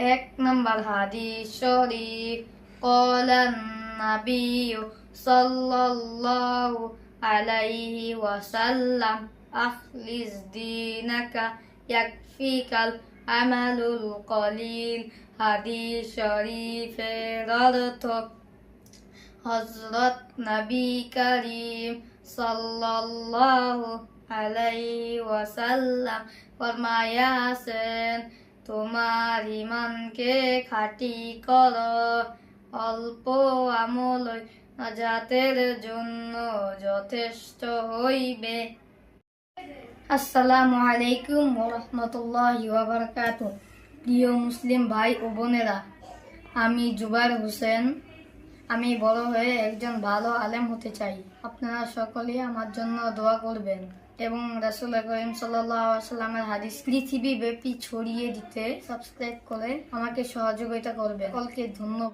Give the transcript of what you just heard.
এক নম্বর হাদিস শরীফ قال النبي صلى الله عليه وسلم أخلص دينك يكفيك العمل القليل হাদিস শরীফের অর্থ হজরত নবী করিম সাল্লাল্লাহু আলাইহি ওয়াসাল্লাম ফরমায়াছেন তোমার ইমানকে খাটি কর, অল্প আমলই নাজাতের জন্য যথেষ্ট হইবে। আসসালামু আলাইকুম ওরহমতুল্লাহি ওয়াবারাকাতু প্রিয় মুসলিম ভাই ও বোনেরা, আমি জুবার হোসেন আমি বড় হয়ে একজন ভালো আলেম হতে চাই। আপনারা সকলেই আমার জন্য দোয়া করবেন। এবং রাসুল করিম সাল্লামের হাদিস পৃথিবী ব্যাপী ছড়িয়ে দিতে সাবস্ক্রাইব করে আমাকে সহযোগিতা করবেন। সকলকে ধন্যবাদ।